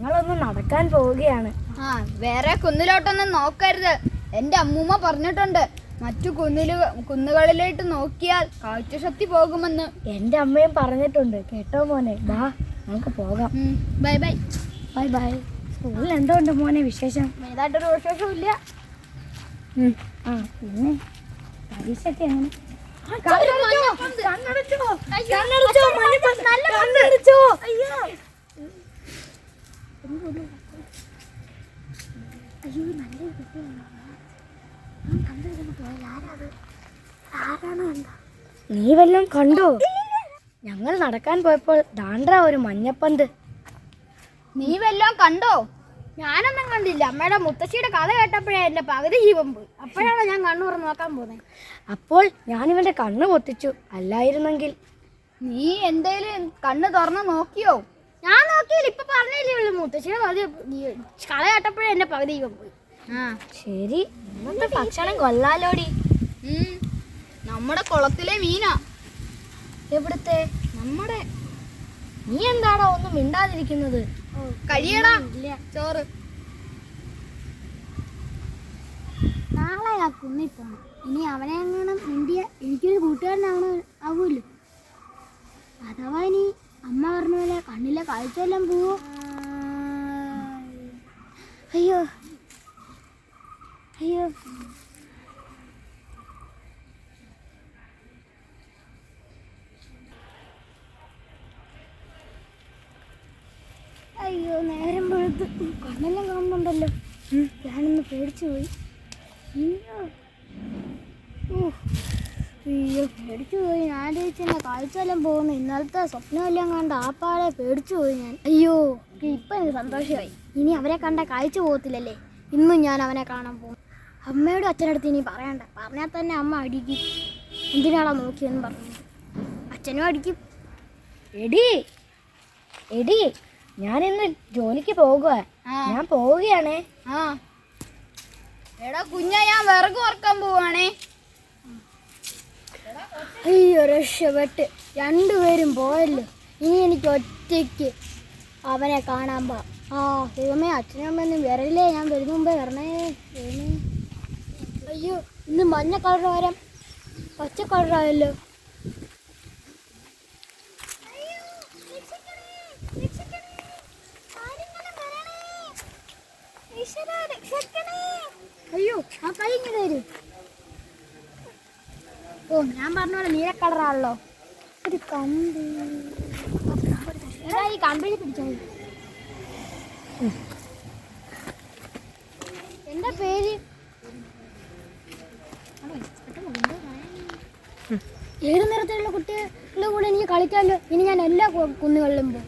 ഞങ്ങളൊന്ന് നടക്കാൻ പോവുകയാണ്. ആ വേറെ കുന്നിലോട്ടൊന്നും നോക്കരുത്. എന്റെ അമ്മൂമ്മ പറഞ്ഞിട്ടുണ്ട് മറ്റു കുന്നിലു കുന്നുകളിലോട്ട് നോക്കിയാൽ കാഴ്ചശക്തി പോകുമെന്ന്. എന്റെ അമ്മയും പറഞ്ഞിട്ടുണ്ട്. കേട്ടോ മോനെ? വാ നമുക്ക് പോകാം. Bye bye. Bye bye. സ്കൂളിൽ എന്തോ ഉണ്ട് മോനെ വിശേഷം? ഏതായിട്ടൊരു വിശേഷമില്ല ഉം. ആ പിന്നെ പരീക്ഷയൊക്കെ എങ്ങനെ? കണ്ണടച്ചോ കണ്ണടച്ചോ കണ്ണടച്ചോ അയ്യോ നല്ല നീ വല്ലതും കണ്ടോ? ഞങ്ങൾ നടക്കാൻ പോയപ്പോൾ ദാണ്ട്ര ഒരു മഞ്ഞപ്പന്ത്. നീ വല്ലതും കണ്ടോ? ഞാനൊന്നും കണ്ടില്ല. അമ്മയുടെ മുത്തശ്ശിയുടെ കഥ കേട്ടപ്പോഴേ എന്റെ പകുതി ജീവൻ പോയി അപ്പോഴാണ് ഞാൻ കണ്ണു തുറന്ന് നോക്കാൻ പോകുന്നത് അപ്പോൾ ഞാനിവന്റെ കണ്ണ് പൊത്തിച്ചു. അല്ലായിരുന്നെങ്കിൽ. നീ എന്തേലും കണ്ണ് തുറന്ന് നോക്കിയോ? ഞാൻ നോക്കിയില്ല ഇപ്പൊ പറഞ്ഞില്ലേ ഉള്ളു മുത്തശ്ശിയുടെ പകുതി. കള കേട്ടപ്പോഴേ എന്റെ പകുതി ജീവൻ പോയി. ആ ശരി. ഇന്നത്തെ ഭക്ഷണം കൊള്ളാലോടി. നമ്മുടെ കുളത്തിലെ മീനാ. എവിടുത്തെ? നമ്മുടെ. നീ എന്താടാ ഒന്നും മിണ്ടാതിരിക്കുന്നത്? കഴിയടാ. ചോറ്. നാളെ ആ കുന്നിൽ പോണം. ഇനി അവനെ എങ്ങനെ മിണ്ടിയ? എനിക്കൊരു കൂട്ടുകാരനാണ് ആവൂല്ലോ അഥവാ ഇനി അമ്മ പറഞ്ഞ പോലെ കണ്ണിലെ കാഴ്ചയെല്ലാം പോവോ? അയ്യോ. അയ്യോ. അയ്യോ നേരം വെളുത്ത്. കണ്ണെല്ലാം കാണുന്നുണ്ടല്ലോ. ഞാനൊന്ന് പേടിച്ചു പോയി. അയ്യോ. അയ്യോ പേടിച്ചു പോയി. ഞാൻ ചേച്ചിന്റെ കാഴ്ചയെല്ലാം പോകുന്നു. ഇന്നലത്തെ സ്വപ്നമെല്ലാം കണ്ട ആപ്പാടെ പേടിച്ചു പോയി ഞാൻ. അയ്യോ ഇപ്പൊ എനിക്ക് സന്തോഷമായി. ഇനി അവരെ കണ്ട കാഴ്ച പോകത്തില്ലല്ലേ? ഇന്നും ഞാൻ അവനെ കാണാൻ പോകും. അമ്മയോടും അച്ഛനടുത്ത് ഇനി പറയണ്ട. പറഞ്ഞാൽ തന്നെ അമ്മ അടിക്കും. എന്തിനാടാ നോക്കിയെന്ന് പറഞ്ഞു അച്ഛനും അടിക്കും. എടി എടി ഞാൻ ഇന്ന് ജോലിക്ക് പോകുക ഞാൻ പോവുകയാണേ. ആ. എടാ കുഞ്ഞ ഞാൻ വിറക് വറക്കാൻ പോവാണേ. അയ്യോ രക്ഷപ്പെട്ട് രണ്ടുപേരും പോയല്ലോ. ഇനി എനിക്ക് ഒറ്റയ്ക്ക് അവനെ കാണാൻ പോ. ആ ദൈവമേ അച്ഛനും അമ്മയൊന്നും വരല്ലേ ഞാൻ വരുന്ന മുമ്പേ വരണേ. ദൈവമേ. അയ്യോ ഇന്ന് മഞ്ഞ കളർ വരാം. പച്ച കളറായല്ലോ അയ്യോ ആ കൈ ഇങ്ങനെ തരൂ ഓ ഞാൻ പറഞ്ഞ പോലെ നീല കളറാണല്ലോ ഒരു കമ്പി. ഈ കമ്പിളി പിടിച്ചോ എന്താ പേര്? ഏത് നിറത്തിലുള്ള കുട്ടികളുടെ കൂടെ എനിക്ക് കളിക്കാമല്ലോ ഇനി ഞാൻ എല്ലാ കുന്നുകളിലും പോകും.